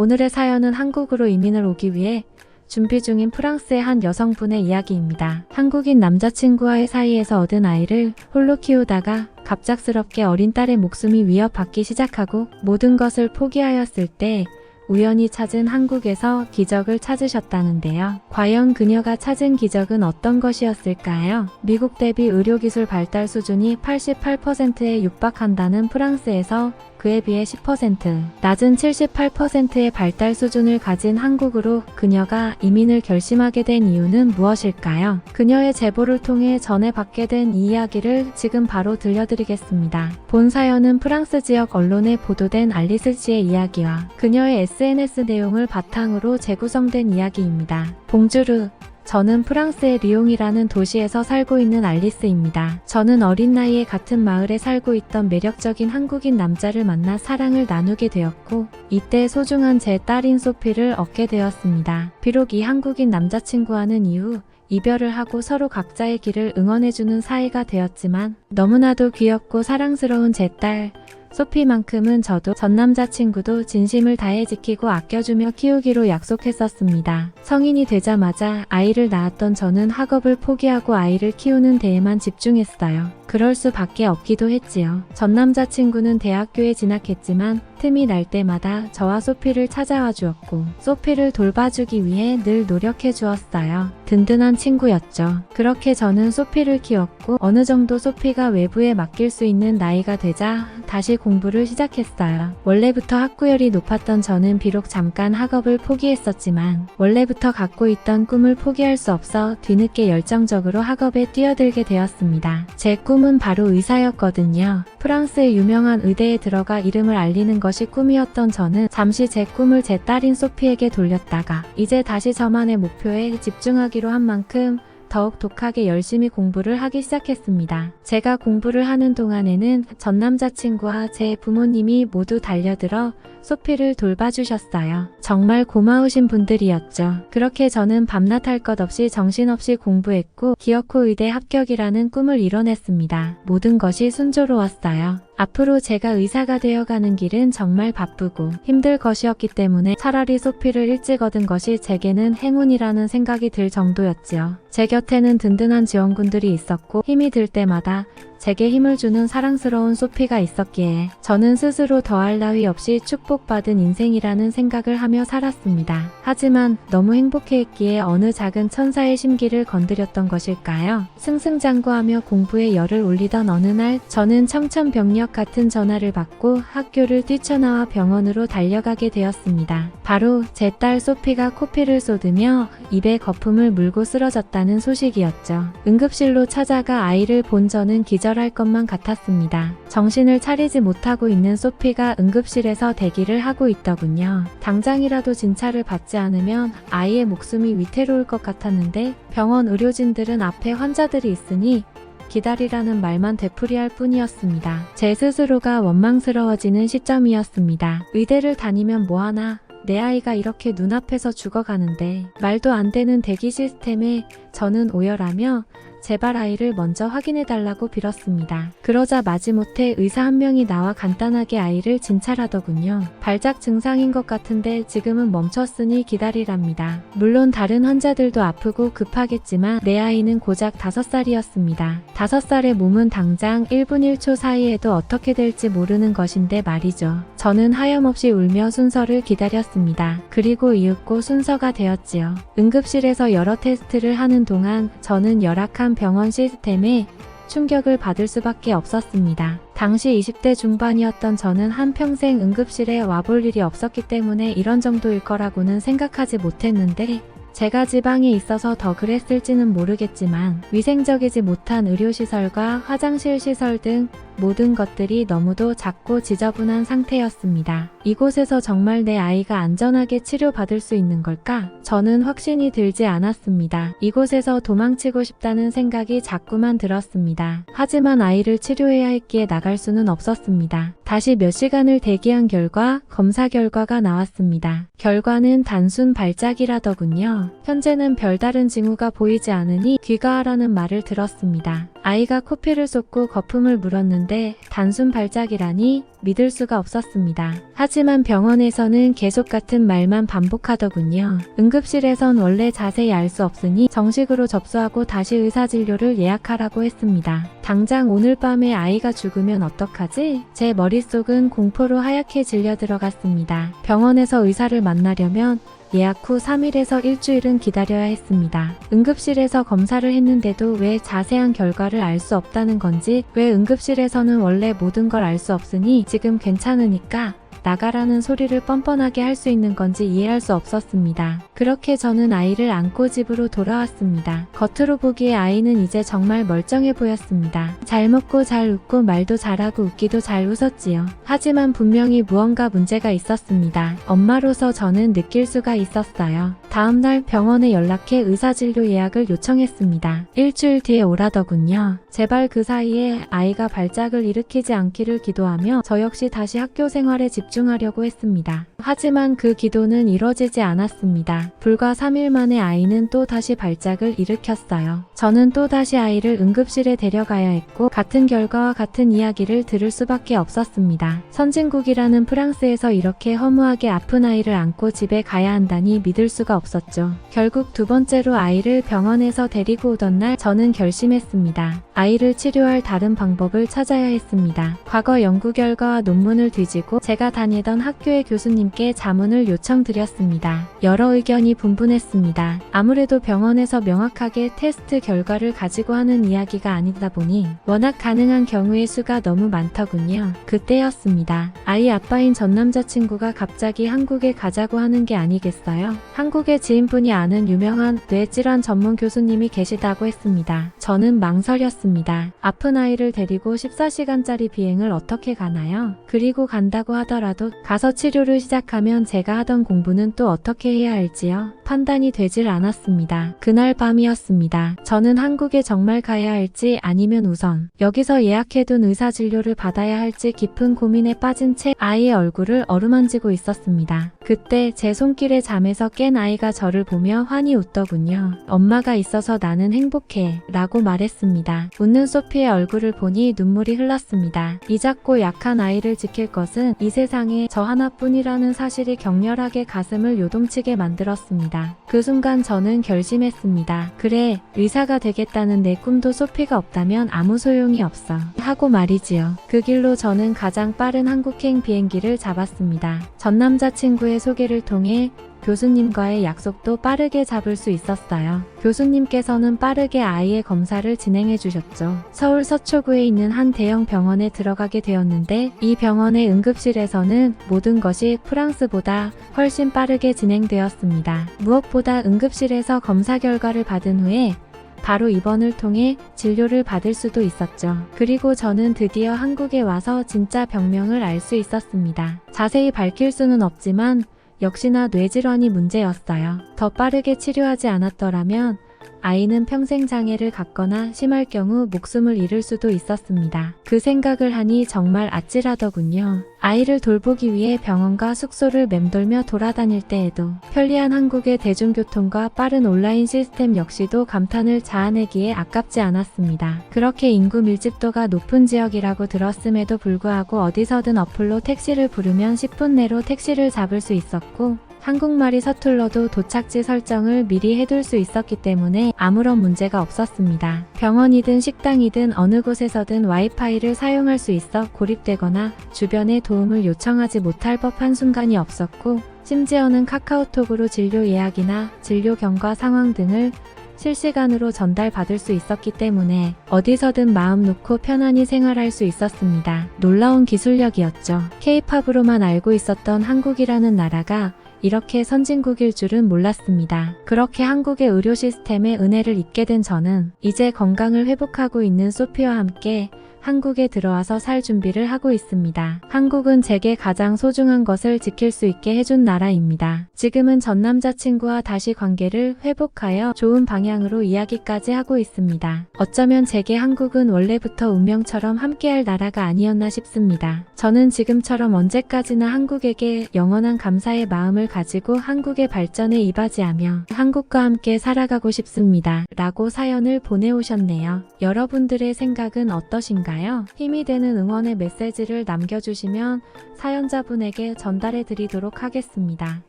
오늘의 사연은 한국으로 이민을 오기 위해 준비 중인 프랑스의 한 여성분의 이야기입니다. 한국인 남자친구와의 사이에서 얻은 아이를 홀로 키우다가 갑작스럽게 어린 딸의 목숨이 위협받기 시작하고 모든 것을 포기하였을 때 우연히 찾은 한국에서 기적을 찾으셨다는데요. 과연 그녀가 찾은 기적은 어떤 것이었을까요? 미국 대비 의료기술 발달 수준이 88%에 육박한다는 프랑스에서 그에 비해 10%, 낮은 78%의 발달 수준을 가진 한국으로 그녀가 이민을 결심하게 된 이유는 무엇일까요? 그녀의 제보를 통해 전해 받게 된 이 이야기를 지금 바로 들려드리겠습니다. 본 사연은 프랑스 지역 언론에 보도된 알리스 씨의 이야기와 그녀의 SNS 내용을 바탕으로 재구성된 이야기입니다. 봉주르, 저는 프랑스의 리옹이라는 도시에서 살고 있는 알리스입니다. 저는 어린 나이에 같은 마을에 살고 있던 매력적인 한국인 남자를 만나 사랑을 나누게 되었고, 이때 소중한 제 딸인 소피를 얻게 되었습니다. 비록 이 한국인 남자친구와는 이후 이별을 하고 서로 각자의 길을 응원해주는 사이가 되었지만, 너무나도 귀엽고 사랑스러운 제 딸, 소피만큼은 저도 전 남자친구도 진심을 다해 지키고 아껴주며 키우기로 약속했었습니다. 성인이 되자마자 아이를 낳았던 저는 학업을 포기하고 아이를 키우는 데에만 집중했어요. 그럴 수밖에 없기도 했지요. 전 남자친구는 대학교에 진학했지만 틈이 날 때마다 저와 소피를 찾아와 주었고 소피를 돌봐주기 위해 늘 노력해 주었어요. 든든한 친구였죠. 그렇게 저는 소피를 키웠고 어느 정도 소피가 외부에 맡길 수 있는 나이가 되자 다시 공부를 시작했어요. 원래부터 학구열이 높았던 저는 비록 잠깐 학업을 포기했었지만 원래부터 갖고 있던 꿈을 포기할 수 없어 뒤늦게 열정적으로 학업에 뛰어들게 되었습니다. 제 꿈은 바로 의사였거든요. 프랑스의 유명한 의대에 들어가 이름을 알리는 것이 꿈이었던 저는 잠시 제 꿈을 제 딸인 소피에게 돌렸다가 이제 다시 저만의 목표에 집중하기로 한 만큼 더욱 독하게 열심히 공부를 하기 시작했습니다. 제가 공부를 하는 동안에는 전 남자친구와 제 부모님이 모두 달려들어 소피를 돌봐주셨어요. 정말 고마우신 분들이었죠. 그렇게 저는 밤낮 할 것 없이 정신없이 공부했고 기어코 의대 합격이라는 꿈을 이뤄냈습니다. 모든 것이 순조로웠어요. 앞으로 제가 의사가 되어가는 길은 정말 바쁘고 힘들 것이었기 때문에 차라리 소피를 일찍 얻은 것이 제게는 행운이라는 생각이 들 정도였지요. 제 곁에는 든든한 지원군들이 있었고 힘이 들 때마다 제게 힘을 주는 사랑스러운 소피가 있었기에 저는 스스로 더할 나위 없이 축복받은 인생이라는 생각을 하며 살았습니다. 하지만 너무 행복해했기에 어느 작은 천사의 심기를 건드렸던 것일까요? 승승장구하며 공부에 열을 올리던 어느 날 저는 청천벽력 같은 전화를 받고 학교를 뛰쳐나와 병원으로 달려가게 되었습니다. 바로 제 딸 소피가 코피를 쏟으며 입에 거품을 물고 쓰러졌다는 소식이었죠. 응급실로 찾아가 아이를 본 저는 기 절할 것만 같았습니다. 정신을 차리지 못하고 있는 소피가 응급실에서 대기를 하고 있더군요. 당장이라도 진찰을 받지 않으면 아이의 목숨이 위태로울 것 같았는데 병원 의료진들은 앞에 환자들이 있으니 기다리라는 말만 되풀이할 뿐이었습니다. 제 스스로가 원망스러워지는 시점이었습니다. 의대를 다니면 뭐하나 내 아이가 이렇게 눈앞에서 죽어가는데 말도 안 되는 대기 시스템에 저는 오열하며 제발 아이를 먼저 확인해달라고 빌었습니다. 그러자 마지못해 의사 한 명이 나와 간단하게 아이를 진찰하더군요. 발작 증상인 것 같은데 지금은 멈췄으니 기다리랍니다. 물론 다른 환자들도 아프고 급하겠지만 내 아이는 고작 5살이었습니다. 5살의 몸은 당장 1분 1초 사이에도 어떻게 될지 모르는 것인데 말이죠. 저는 하염없이 울며 순서를 기다렸습니다. 그리고 이윽고 순서가 되었지요. 응급실에서 여러 테스트를 하는 동안 저는 열악한 병원 시스템에 충격을 받을 수밖에 없었습니다. 당시 20대 중반이었던 저는 한평생 응급실에 와볼 일이 없었기 때문에 이런 정도일 거라고는 생각하지 못했는데 제가 지방에 있어서 더 그랬을지는 모르겠지만 위생적이지 못한 의료시설과 화장실 시설 등 모든 것들이 너무도 작고 지저분한 상태였습니다. 이곳에서 정말 내 아이가 안전하게 치료받을 수 있는 걸까? 저는 확신이 들지 않았습니다. 이곳에서 도망치고 싶다는 생각이 자꾸만 들었습니다. 하지만 아이를 치료해야 했기에 나갈 수는 없었습니다. 다시 몇 시간을 대기한 결과 검사 결과가 나왔습니다. 결과는 단순 발작이라더군요. 현재는 별다른 징후가 보이지 않으니 귀가하라는 말을 들었습니다. 아이가 코피를 쏟고 거품을 물었는데 단순 발작이라니 믿을 수가 없었습니다. 하지만 병원에서는 계속 같은 말만 반복하더군요. 응급실에선 원래 자세히 알 수 없으니 정식으로 접수하고 다시 의사진료를 예약하라고 했습니다. 당장 오늘 밤에 아이가 죽으면 어떡하지? 제 머릿속은 공포로 하얗게 질려 들어갔습니다. 병원에서 의사를 만나려면 예약 후 3일에서 일주일은 기다려야 했습니다. 응급실에서 검사를 했는데도 왜 자세한 결과를 알 수 없다는 건지, 왜 응급실에서는 원래 모든 걸 알 수 없으니 지금 괜찮으니까 나가라는 소리를 뻔뻔하게 할 수 있는 건지 이해할 수 없었습니다. 그렇게 저는 아이를 안고 집으로 돌아왔습니다. 겉으로 보기에 아이는 이제 정말 멀쩡해 보였습니다. 잘 먹고 잘 웃고 말도 잘하고 웃기도 잘 웃었지요. 하지만 분명히 무언가 문제가 있었습니다. 엄마로서 저는 느낄 수가 있었어요. 다음날 병원에 연락해 의사진료 예약을 요청했습니다. 일주일 뒤에 오라더군요. 제발 그 사이에 아이가 발작을 일으키지 않기를 기도하며 저 역시 다시 학교 생활에 집중하려고 했습니다. 하지만 그 기도는 이뤄지지 않았습니다. 불과 3일 만에 아이는 또 다시 발작을 일으켰어요. 저는 또 다시 아이를 응급실에 데려가야 했고 같은 결과와 같은 이야기를 들을 수밖에 없었습니다. 선진국이라는 프랑스에서 이렇게 허무하게 아픈 아이를 안고 집에 가야 한다니 믿을 수가 없었죠. 결국 두 번째로 아이를 병원에서 데리고 오던 날 저는 결심했습니다. 아이를 치료할 다른 방법을 찾아야 했습니다. 과거 연구 결과와 논문을 뒤지고 제가 다니던 학교의 교수님께 자문을 요청드렸습니다. 여러 의견이 분분했습니다. 아무래도 병원에서 명확하게 테스트 결과를 가지고 하는 이야기가 아니다 보니 워낙 가능한 경우의 수가 너무 많더군요. 그때였습니다. 아이 아빠인 전 남자친구가 갑자기 한국에 가자고 하는 게 아니겠어요? 한국에 지인분이 아는 유명한 뇌질환 전문 교수님이 계시다고 했습니다. 저는 망설였습니다. 아픈 아이를 데리고 14시간짜리 비행을 어떻게 가나요? 그리고 간다고 하더라도 가서 치료를 시작하면 제가 하던 공부는 또 어떻게 해야 할지요? 판단이 되질 않았습니다. 그날 밤이었습니다. 저는 한국에 정말 가야 할지 아니면 우선 여기서 예약해둔 의사 진료를 받아야 할지 깊은 고민에 빠진 채 아이의 얼굴을 어루만지고 있었습니다. 그때 제 손길에 잠에서 깬 아이가 저를 보며 환히 웃더군요. 엄마가 있어서 나는 행복해. 라고 말했습니다. 웃는 소피의 얼굴을 보니 눈물이 흘렀습니다. 이 작고 약한 아이를 지킬 것은 이 세상에 저 하나뿐이라는 사실이 격렬하게 가슴을 요동치게 만들었습니다. 그 순간 저는 결심했습니다. 그래, 의사가 되겠다는 내 꿈도 소피가 없다면 아무 소용이 없어. 하고 말이지요. 그 길로 저는 가장 빠른 한국행 비행기를 잡았습니다. 전 남자친구의 소개를 통해 교수님과의 약속도 빠르게 잡을 수 있었어요. 교수님께서는 빠르게 아이의 검사를 진행해 주셨죠. 서울 서초구에 있는 한 대형 병원에 들어가게 되었는데 이 병원의 응급실에서는 모든 것이 프랑스보다 훨씬 빠르게 진행되었습니다. 무엇보다 응급실에서 검사 결과를 받은 후에 바로 입원을 통해 진료를 받을 수도 있었죠. 그리고 저는 드디어 한국에 와서 진짜 병명을 알 수 있었습니다. 자세히 밝힐 수는 없지만 역시나 뇌질환이 문제였어요. 더 빠르게 치료하지 않았더라면 아이는 평생 장애를 갖거나 심할 경우 목숨을 잃을 수도 있었습니다. 그 생각을 하니 정말 아찔하더군요. 아이를 돌보기 위해 병원과 숙소를 맴돌며 돌아다닐 때에도 편리한 한국의 대중교통과 빠른 온라인 시스템 역시도 감탄을 자아내기에 아깝지 않았습니다. 그렇게 인구 밀집도가 높은 지역이라고 들었음에도 불구하고 어디서든 어플로 택시를 부르면 10분 내로 택시를 잡을 수 있었고 한국말이 서툴러도 도착지 설정을 미리 해둘 수 있었기 때문에 아무런 문제가 없었습니다. 병원이든 식당이든 어느 곳에서든 와이파이를 사용할 수 있어 고립되거나 주변에 도움을 요청하지 못할 법한 순간이 없었고 심지어는 카카오톡으로 진료 예약이나 진료 경과 상황 등을 실시간으로 전달받을 수 있었기 때문에 어디서든 마음 놓고 편안히 생활할 수 있었습니다. 놀라운 기술력이었죠. 케이팝으로만 알고 있었던 한국이라는 나라가 이렇게 선진국일 줄은 몰랐습니다. 그렇게 한국의 의료 시스템의 은혜를 잊게 된 저는 이제 건강을 회복하고 있는 소피와 함께 한국에 들어와서 살 준비를 하고 있습니다. 한국은 제게 가장 소중한 것을 지킬 수 있게 해준 나라입니다. 지금은 전 남자친구와 다시 관계를 회복하여 좋은 방향으로 이야기까지 하고 있습니다. 어쩌면 제게 한국은 원래부터 운명처럼 함께할 나라가 아니었나 싶습니다. 저는 지금처럼 언제까지나 한국에게 영원한 감사의 마음을 가지고 한국의 발전에 이바지하며 한국과 함께 살아가고 싶습니다. 라고 사연을 보내오셨네요. 여러분들의 생각은 어떠 신가요? 힘이 되는 응원의 메시지를 남겨주시면 사연자분에게 전달해 드리도록 하겠습니다.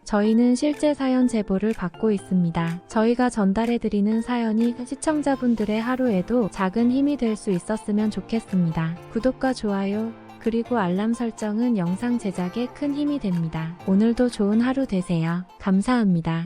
저희는 실제 사연 제보를 받고 있습니다. 저희가 전달해 드리는 사연이 시청자분들의 하루에도 작은 힘이 될 수 있었으면 좋겠습니다. 구독과 좋아요, 그리고 알람 설정은 영상 제작에 큰 힘이 됩니다. 오늘도 좋은 하루 되세요. 감사합니다.